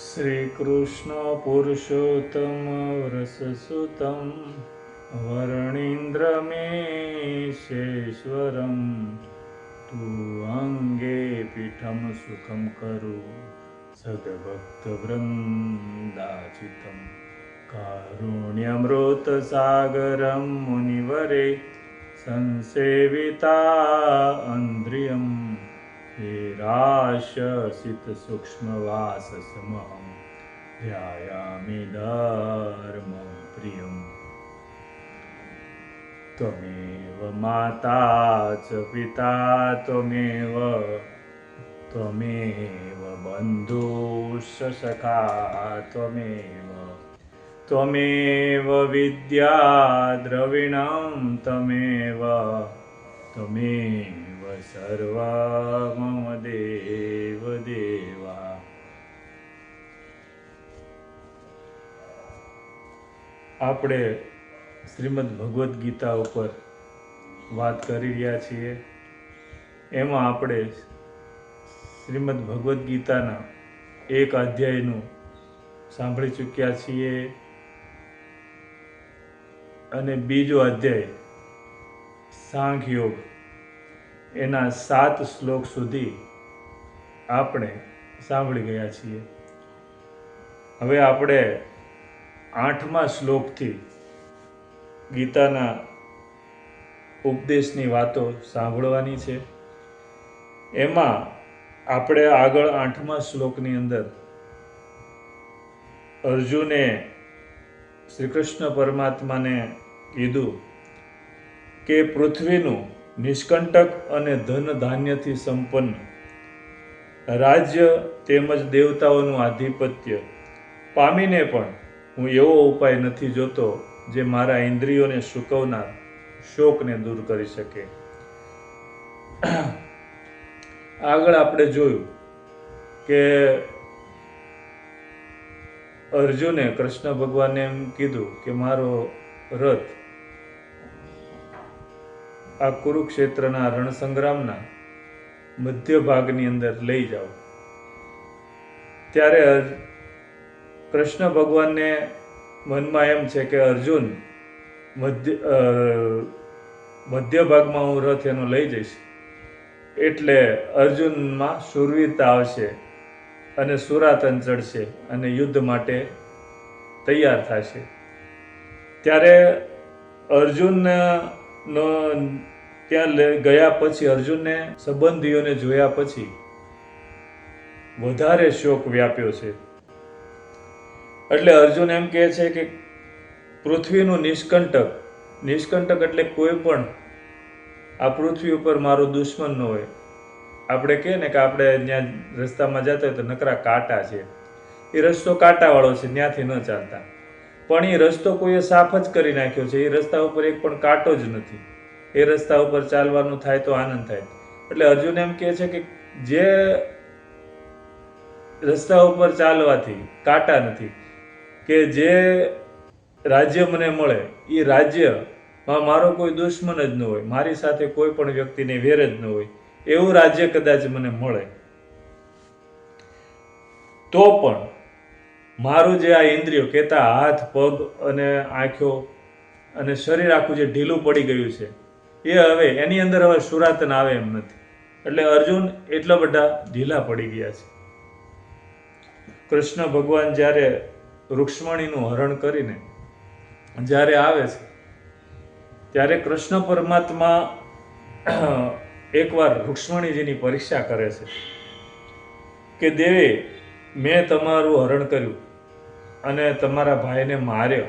श्रीकृष्णपुरुषोत्तमरसुतं वर्णीन्द्रमेशेश्वरं तु अङ्गे पीठं सुखं करु सद्भक्तवृन्दाचितं कारुण्यमृतसागरं मुनिवरे संसेविता अन्द्रियम् हेराशसितसूक्ष्मवाससमहं ध्यायामि धर्मं प्रियम्। त्वमेव माता च पिता त्वमेव त्वमेव बन्धुसखा त्वमेव त्वमेव विद्या द्रविणं त्वमेव त्वमेव સર્વ મમ દેવ દેવા આપણે શ્રીમદ ભગવદ્ ગીતા ઉપર વાત કરી રહ્યા છીએ. એમાં આપણે શ્રીમદ ભગવદ્ ગીતાના એક અધ્યાયનું સાંભળી ચૂક્યા છીએ અને બીજો અધ્યાય સાંખ્યોગ. એના સાત શ્લોક સુધી આપણે સાંભળી ગયા છીએ. હવે આપણે આઠમા શ્લોકથી ગીતાના ઉપદેશની વાતો સાંભળવાની છે. એમાં આપણે આગળ આઠમા શ્લોકની અંદર અર્જુને શ્રી કૃષ્ણ પરમાત્માને કીધું કે પૃથ્વીનું નિષ્કંટક અને ધન ધાન્યથી સંપન્ન. રાજ્ય તેમજ દેવતાઓનું આધિપત્ય. પામીને પણ હું એવો ઉપાય નથી જોતો જે મારા ઇન્દ્રિયોને સુકવનાર શોકને દૂર કરી શકે. આગળ આપણે જોયું કે અર્જુને કૃષ્ણ ભગવાને એમ કીધું કે મારો રથ આ કુરુક્ષેત્રના રણસંગ્રામના મધ્ય ભાગની અંદર લઈ જાઓ. ત્યારે કૃષ્ણ ભગવાનને મનમાં એમ છે કે અર્જુન મધ્ય મધ્ય ભાગમાં હું રથ એનો લઈ જઈશ. એટલે અર્જુનમાં શૂરવીરતા આવશે અને સુરાતન ચડશે અને યુદ્ધ માટે તૈયાર થશે. ત્યારે અર્જુનનો ત્યાં ગયા પછી અર્જુનને સંબંધીઓને જોયા પછી વધારે શોક વ્યાપ્યો છે. એટલે અર્જુન એમ કહે છે કે પૃથ્વીનું નિષ્કંટક નિષ્કંટક એટલે કોઈ પણ આ પૃથ્વી ઉપર મારો દુશ્મન ન હોય. આપણે કહે ને કે આપણે ત્યાં રસ્તામાં જતા હોય તો નકરા કાંટા છે. એ રસ્તો કાંટાવાળો છે, ત્યાંથી ન ચાલતા. પણ એ રસ્તો કોઈએ સાફ જ કરી નાખ્યો છે. એ રસ્તા ઉપર એક પણ કાંટો જ નથી. એ રસ્તા ઉપર ચાલવાનું થાય તો આનંદ થાય. એટલે અર્જુન એમ કહે છે કે જે રસ્તા ઉપર ચાલવાથી કાંટા નથી કે જે રાજ્ય મને મળે એ રાજ્યમાં મારો કોઈ દુશ્મન જ ન હોય, મારી સાથે કોઈ પણ વ્યક્તિને વેર જ ન હોય, એવું રાજ્ય કદાચ મને મળે. તો પણ મારું જે આ ઇન્દ્રિયો કહેતા હાથ, પગ અને આંખો અને શરીર આખું જે ઢીલું પડી ગયું છે એ હવે એની અંદર હવે સુરાતન આવે એમ નથી. એટલે અર્જુન એટલા બધા ઢીલા પડી ગયા છે. કૃષ્ણ ભગવાન જ્યારે રૂક્ષ્મણીનું હરણ કરીને જ્યારે આવે છે, ત્યારે કૃષ્ણ પરમાત્મા એકવાર રૂક્ષ્મણીજીની પરીક્ષા કરે છે કે દેવી, મેં તમારું હરણ કર્યું અને તમારા ભાઈને માર્યો.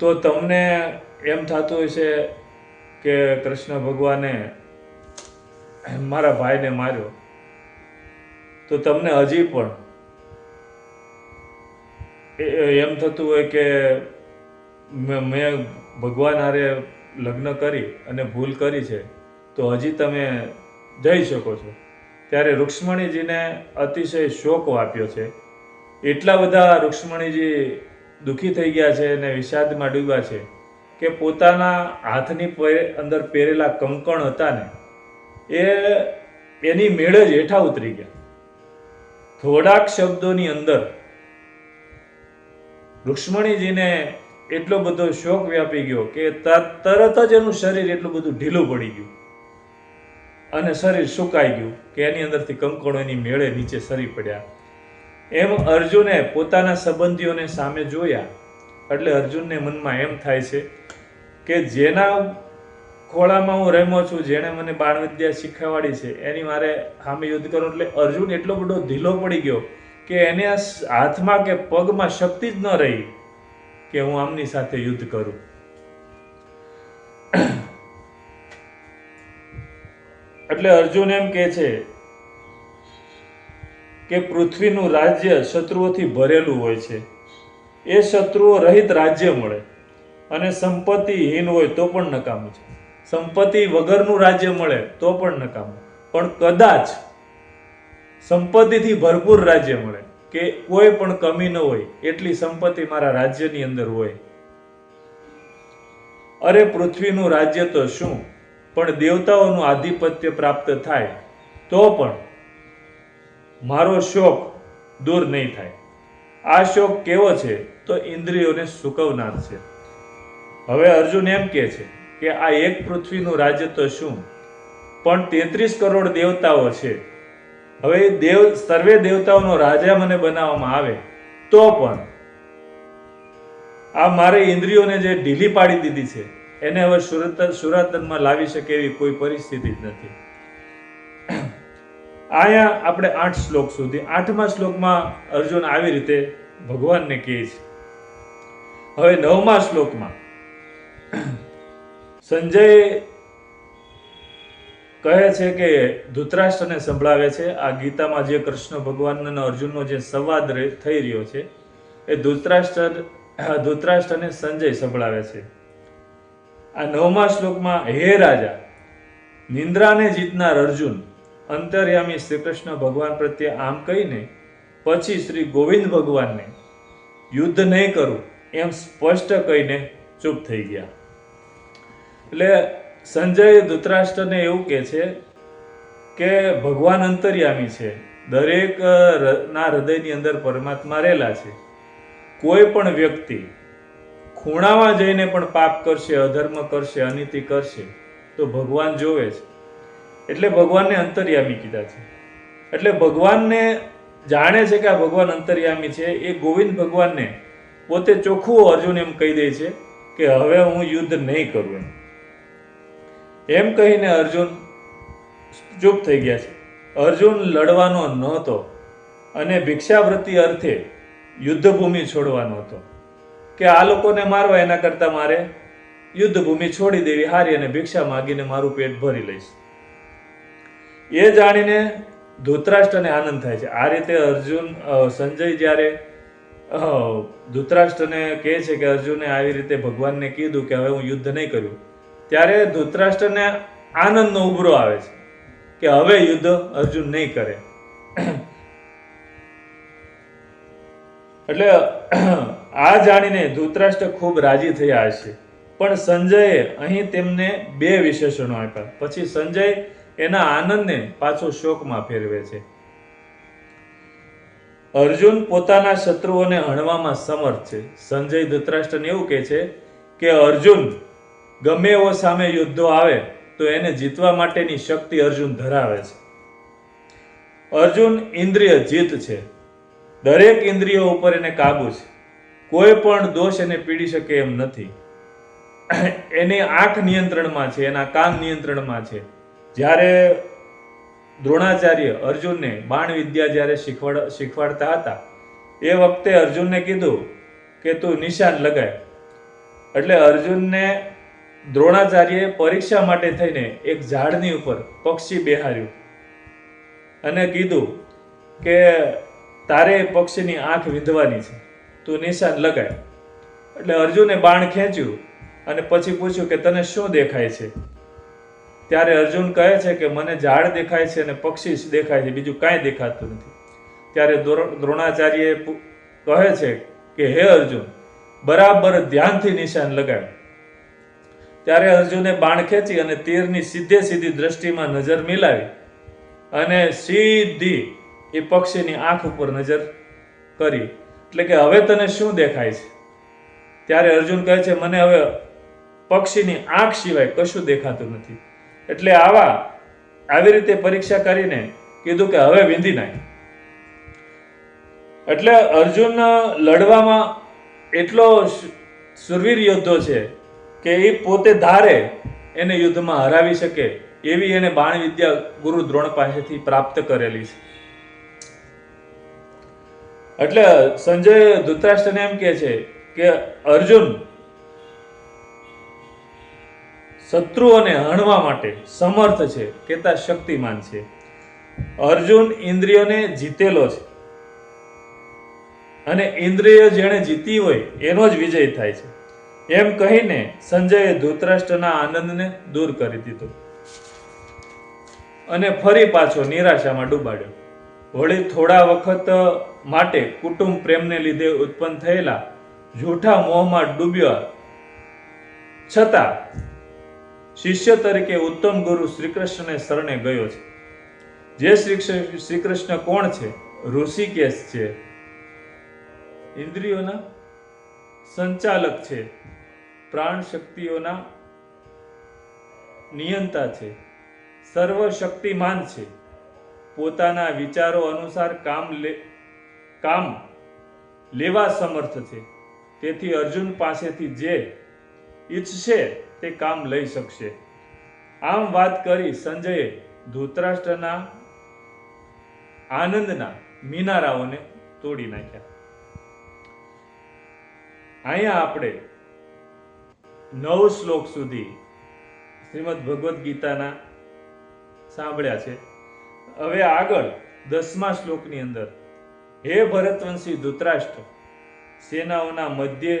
તો તમને એમ થતું હોય છે કે કૃષ્ણ ભગવાને મારા ભાઈને માર્યો. તો તમને હજી પણ એમ થતું હોય કે મેં ભગવાન હારે લગ્ન કરી અને ભૂલ કરી છે, તો હજી તમે જઈ શકો છો. ત્યારે રૂક્ષ્મણીજીને અતિશય શોક વાપ્યો છે. એટલા બધા રૂક્ષ્મણીજી દુઃખી થઈ ગયા છે અને વિષાદમાં ડૂબ્યા છે. કે પોતાના હાથની અંદર પહેરેલા કંકણ હતા ને, એ એની મેળે જ હેઠા ઉતરી ગયા. થોડાક શબ્દોની અંદર રુક્ષ્મણીજીને એટલો બધો શોક વ્યાપી ગયો કે તરત જ એનું શરીર એટલું બધું ઢીલું પડી ગયું. અને શરીર સુકાઈ ગયું કે એની અંદરથી કંકણો એની મેળે નીચે સરી પડ્યા. એમ અર્જુને પોતાના સંબંધીઓને સામે જોયા. એટલે અર્જુનને મનમાં એમ થાય છે કે જેના ખોળામાં હું રમ્યો છું, જેણે મને બાણ વિદ્યા શીખવાડી છે, એની મારે સામે યુદ્ધ કરવું એટલે અર્જુન એટલો બધો ઢીલો પડી ગયો કે એને હાથમાં કે પગમાં શક્તિ જ ન રહી કે હું આમની સાથે યુદ્ધ કરું. એટલે અર્જુન એમ કે છે કે પૃથ્વીનું રાજ્ય શત્રુઓથી ભરેલું હોય છે. એ શત્રુઓ રહિત રાજ્ય મળે. અને સંપત્તિહીન હોય તો પણ નકામું છે. સંપત્તિ વગરનું રાજ્ય મળે તો પણ નકામું. પણ કદાચ સંપત્તિથી ભરપૂર રાજ્ય મળે, કે કોઈ પણ કમી ન હોય, એટલી સંપત્તિ મારા રાજ્યની અંદર હોય. અરે પૃથ્વીનું રાજ્ય તો શું? પણ દેવતાઓનું આધિપત્ય પ્રાપ્ત થાય, તો પણ મારો શોક દૂર નહીં થાય. આ શોક કેવો છે? તો ઇન્દ્રિયોને સુકવનાર છે. હવે અર્જુન એમ કહે છે કે આ એક પૃથ્વીનું રાજ્ય તો શું? પણ તેત્રીસ કરોડ દેવતાઓ છે. હવે દેવ, સર્વે દેવતાઓનો રાજા મને બનાવવામાં આવે, તો પણ. આ મારે ઇન્દ્રિયોને જે ઢીલી પાડી દીધી છે, એને હવે સુરત, સુરાતનમાં લાવી શકે એવી કોઈ પરિસ્થિતિ જ નથી. અહીંયા આપણે આઠ શ્લોક સુધી, આઠમા શ્લોકમાં અર્જુન આવી રીતે ભગવાનને કહે છે. હવે નવમા શ્લોકમાં. સંજય કહે છે કે ધૃતરાષ્ટ્રને સંભળાવે છે. આ ગીતામાં જે કૃષ્ણ ભગવાન અને અર્જુનનો જે સંવાદ થઈ રહ્યો છે, એ ધૃતરાષ્ટ્ર ધૃતરાષ્ટ્રને સંજય સંભળાવે છે. આ નવમા શ્લોકમાં, હે રાજા, નિંદ્રાને જીતનાર અર્જુન, અંતર્યામી શ્રી કૃષ્ણ ભગવાન પ્રત્યે આમ કહીને, પછી શ્રી ગોવિંદ ભગવાનને યુદ્ધ નહીં કરું, એમ સ્પષ્ટ કહીને ચૂપ થઈ ગયા. એટલે સંજય ધૃતરાષ્ટ્રને એવું કહે છે કે ભગવાન અંતર્યામી છે. દરેક ના હૃદયની અંદર પરમાત્મા રહેલા છે. કોઈ પણ વ્યક્તિ ખૂણામાં જઈને પણ પાપ કરશે, અધર્મ કરશે, અનીતિ કરશે, તો ભગવાન જોવે છે. એટલે ભગવાનને અંતર્યામી કીધા છે. એટલે ભગવાનને જાણે છે કે આ ભગવાન અંતર્યામી છે, એ ગોવિંદ ભગવાનને પોતે ચોખ્ખું અર્જુન એમ કહી દે છે કે હવે હું યુદ્ધ નહીં કરું એમ. એમ કહીને અર્જુન ચૂપ થઈ ગયા છે. અર્જુન લડવાનો નહોતો અને ભિક્ષાવૃત્તિ અર્થે યુદ્ધભૂમિ છોડવાનો હતો. કે આ લોકોને મારવા એના કરતાં મારે? યુદ્ધભૂમિ છોડી દેવી, હારી અને ભિક્ષા માગીને મારું પેટ ભરી લઈશ. એ જાણીને ધૃતરાષ્ટ્રને આનંદ થાય છે. આ રીતે અર્જુન સંજય જ્યારે ધૂતરાષ્ટ્રને કહે છે કે અર્જુને આવી રીતે ભગવાનને કીધું કે હવે હું યુદ્ધ નહીં કર્યું ત્યારે ધૃતરાષ્ટ્રને આનંદનો ઉભરો આવે છે કે હવે યુદ્ધ અર્જુન નહીં કરે. એટલે આ જાણીને ધૃતરાષ્ટ્ર ખૂબ રાજી થયા હશે. પણ સંજયે અહીં તેમને બે વિશેષણો આપ્યા. પછી સંજય એના આનંદને પાછો શોકમાં ફેરવે છે. અર્જુન પોતાના શત્રુઓને હણવામાં સમર્થ છે. સંજય ધૃતરાષ્ટ્રને એવું કહે છે કે અર્જુન ગમે એવો સામે યુદ્ધો આવે, તો એને જીતવા માટેની શક્તિ અર્જુન ધરાવે છે. અર્જુન ઇન્દ્રિય જીત છે. દરેક ઇન્દ્રિયો ઉપર એને કાબુ છે. કોઈ પણ દોષ એને પીડી શકે એમ નથી. એની આંખ નિયંત્રણમાં છે, એના કાન નિયંત્રણમાં છે. જ્યારે દ્રોણાચાર્ય અર્જુનને બાણ વિદ્યા જ્યારે શીખવાડ, શીખવાડતા હતા, એ વખતે અર્જુનને કીધું કે તું નિશાન લગાય. એટલે અર્જુનને દ્રોણાચાર્યએ પરીક્ષા માટે થઈને એક ઝાડની ઉપર પક્ષી બેહાર્યું અને કીધું કે, તારે પક્ષીની આંખ વિંધવાની છે. તું નિશાન લગાય. એટલે અર્જુને બાણ ખેંચ્યું અને પછી પૂછ્યું કે, તને શું દેખાય છે? ત્યારે અર્જુન કહે છે કે, મને ઝાડ દેખાય છે અને પક્ષી જ દેખાય છે, બીજું કાંઈ દેખાતું નથી. ત્યારે દ્રોણાચાર્યએ કહે છે કે, હે અર્જુન, બરાબર ધ્યાનથી નિશાન લગાડ ત્યારે અર્જુને બાણ ખેંચી અને તીરની સીધે સીધી દ્રષ્ટિમાં નજર મિલાવી અને સીધી એ પક્ષીની આંખ ઉપર નજર કરી. એટલે કે હવે તને શું દેખાય છે? ત્યારે અર્જુન કહે છે, મને હવે પક્ષીની આંખ સિવાય કશું દેખાતું નથી. એટલે આવા આવી રીતે પરીક્ષા કરીને કીધું કે હવે વિંધી નાખ. એટલે અર્જુન લડવામાં એટલો સુરવીર યોદ્ધો છે કે એ પોતે ધારે એને યુદ્ધમાં હરાવી શકે એવી એને બાણ વિદ્યા ગુરુ દ્રોણ પાસેથી પ્રાપ્ત કરેલી છે. એટલે સંજય ધૃતરાષ્ટ્રને એમ કહે છે કે અર્જુન શત્રુઓને હણવા માટે સમર્થ છે, કેતા શક્તિમાન છે. અર્જુન ઇન્દ્રિયોને જીતેલો છે. અને ઇન્દ્રિય જેણે જીતી હોય એનો જ વિજય થાય છે. એમ કહીને સંજયે ધૃતરાષ્ટ્રના આનંદને દૂર કરી દીધો. અને ફરી પાછો નિરાશામાં ડૂબાડ્યો. વળી થોડા વખત માટે કુટુંબ પ્રેમને લીધે ઉત્પન્ન થયેલા જૂઠા મોહમાં ડૂબ્યા. છતાં શિષ્ય તરીકે ઉત્તમ ગુરુ શ્રી કૃષ્ણને શરણે ગયો છે. જે શ્રી શ્રી કૃષ્ણ કોણ છે? ઋષિકેશ છે. ઇન્દ્રિયોના સંચાલક છે. પ્રાણ શક્તિઓના નિયંતા છે. સર્વ શક્તિમાન છે. પોતાના વિચારો અનુસાર કામ લે, કામ લેવા સમર્થ છે. તેથી અર્જુન પાસેથી જે ઈચ્છશે તે કામ લઈ શકશે. આમ વાત કરી સંજયે ધૂતરાષ્ટ્રના આનંદના મિનારાઓને તોડી નાખ્યા. અહીંયા આપણે નવ શ્લોક સુધી શ્રીમદ ભગવદ્ ગીતાના સાંભળ્યા છે. હવે આગળ દસમા શ્લોકની અંદર. હે ભરતવંશી ધૃતરાષ્ટ્ર, સેનાઓના મધ્યે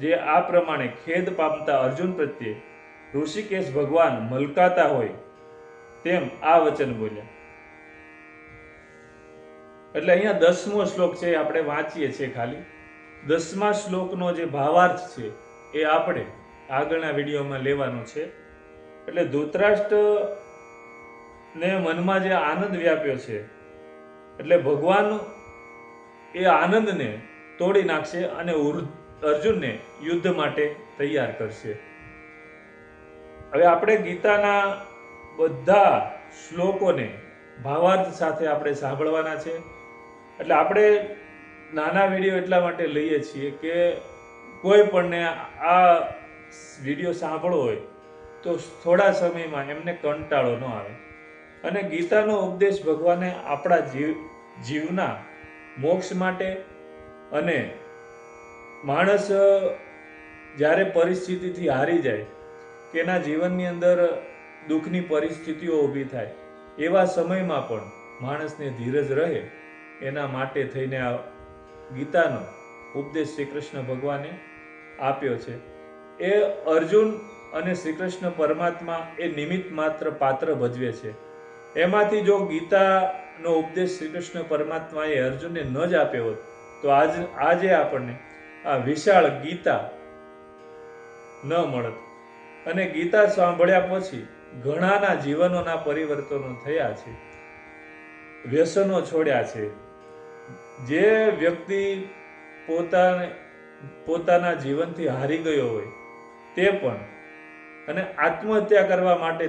જે આ પ્રમાણે ખેદ પામતા અર્જુન પ્રત્યે ઋષિકેશ ભગવાન મલકાતા હોય તેમ આ વચન બોલ્યા. એટલે અહીંયા દસમો શ્લોક છે આપણે વાંચીએ છીએ ખાલી. દસમા શ્લોકનો જે ભાવાર્થ છે એ આપણે આગળના વિડીયોમાં લેવાનું છે. એટલે ધૃતરાષ્ટ્ર ને મનમાં જે આનંદ વ્યાપ્યો છે, એટલે ભગવાન એ આનંદને તોડી નાખશે અને અર્જુનને યુદ્ધ માટે તૈયાર કરશે. હવે આપણે ગીતાના બધા શ્લોકોને ભાવાર્થ સાથે આપણે સાંભળવાના છે. એટલે આપણે નાના વીડિયો એટલા માટે લઈએ છીએ કે કોઈ પણને આ વીડિયો સાંભળવો હોય, તો થોડા સમયમાં એમને કંટાળો ન આવે. અને ગીતાનો ઉપદેશ ભગવાને આપણા જીવ, જીવના મોક્ષ માટે અને માણસ જ્યારે પરિસ્થિતિથી હારી જાય, કે એના જીવનની અંદર દુઃખની પરિસ્થિતિઓ ઊભી થાય, એવા સમયમાં પણ માણસને ધીરજ રહે, એના માટે થઈને આ ગીતાનો ઉપદેશ શ્રી કૃષ્ણ ભગવાને આપ્યો છે. એ અર્જુન અને શ્રી કૃષ્ણ પરમાત્મા એ નિમિત્ત માત્ર પાત્ર ભજવે છે. એમાંથી જો ગીતાનો ઉપદેશ શ્રી કૃષ્ણ પરમાત્માએ અર્જુનને ન જ આપ્યો હોત, તો આજ, આજે આપણને આ વિશાળ ગીતા ન મળત. અને ગીતા સાંભળ્યા પછી ઘણાના જીવનોના પરિવર્તનો થયા છે. વ્યસનો છોડ્યા છે. જે વ્યક્તિ પોતાને, પોતાના જીવનથી હારી ગયો હોય તે પણ અને આત્મહત્યા કરવા માટે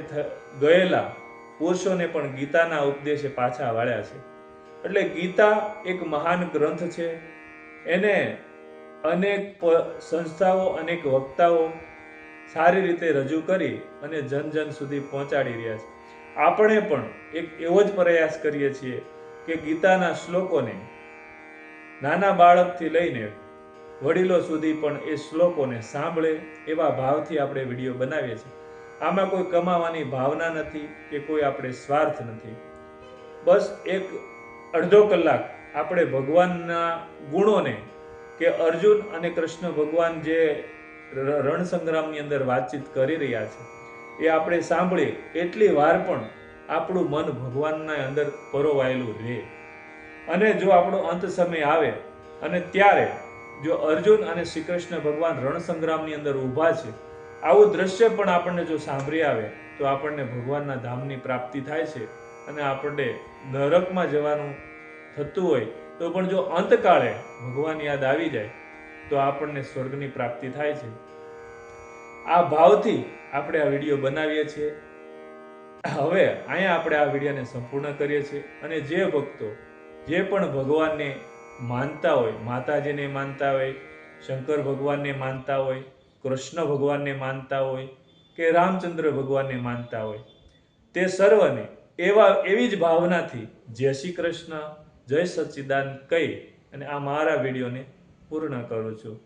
ગયેલા પુરુષોને પણ ગીતાના ઉપદેશે પાછા વાળ્યા છે. એટલે ગીતા એક મહાન ગ્રંથ છે. એને અનેક સંસ્થાઓ, અનેક વક્તાઓ સારી રીતે રજૂ કરી અને જન જન સુધી પહોંચાડી રહ્યા છે. આપણે પણ એક એવો જ પ્રયાસ કરીએ છીએ કે ગીતાના શ્લોકોને નાના બાળકથી લઈને વડીલો સુધી પણ એ શ્લોકોને સાંભળે એવા ભાવથી આપણે વીડિયો બનાવીએ છીએ. આમાં કોઈ કમાવાની ભાવના નથી કે કોઈ આપણે સ્વાર્થ નથી. બસ એક અડધો કલાક આપણે ભગવાનના ગુણોને કે અર્જુન અને કૃષ્ણ ભગવાન જે રણસંગ્રામની રણ સંગ્રામની અંદર વાતચીત કરી રહ્યા છે, એ આપણે સાંભળીએ એટલી વાર પણ આપણું મન ભગવાનના અંદર પરોવાયેલું રહે. અને જો આપણો અંત સમય આવે અને ત્યારે જો અર્જુન અને શ્રી કૃષ્ણ ભગવાન રણસંગ્રામની અંદર ઊભા છે, આવું દ્રશ્ય પણ આપણને જો સાંભળી આવે, તો આપણને ભગવાનના ધામની પ્રાપ્તિ થાય છે અને આપણને નરકમાં જવાનું થતું હોય, તો પણ જો અંતકાળે ભગવાન યાદ આવી જાય, તો આપણને સ્વર્ગની પ્રાપ્તિ થાય છે. આ ભાવથી આપણે આ વીડિયો બનાવીએ છીએ. હવે અહીંયા આપણે આ વિડીયોને સંપૂર્ણ કરીએ છીએ અને જે ભક્તો, જે પણ ભગવાનને માનતા હોય, માતાજીને માનતા હોય, શંકર ભગવાનને માનતા હોય, કૃષ્ણ ભગવાનને માનતા હોય કે રામચંદ્ર ભગવાનને માનતા હોય, તે સર્વને એવા, એવી જ ભાવનાથી જય શ્રી કૃષ્ણ, જય સચ્ચિદાન કહી અને આ મારા વિડીયોને પૂર્ણ કરું છું.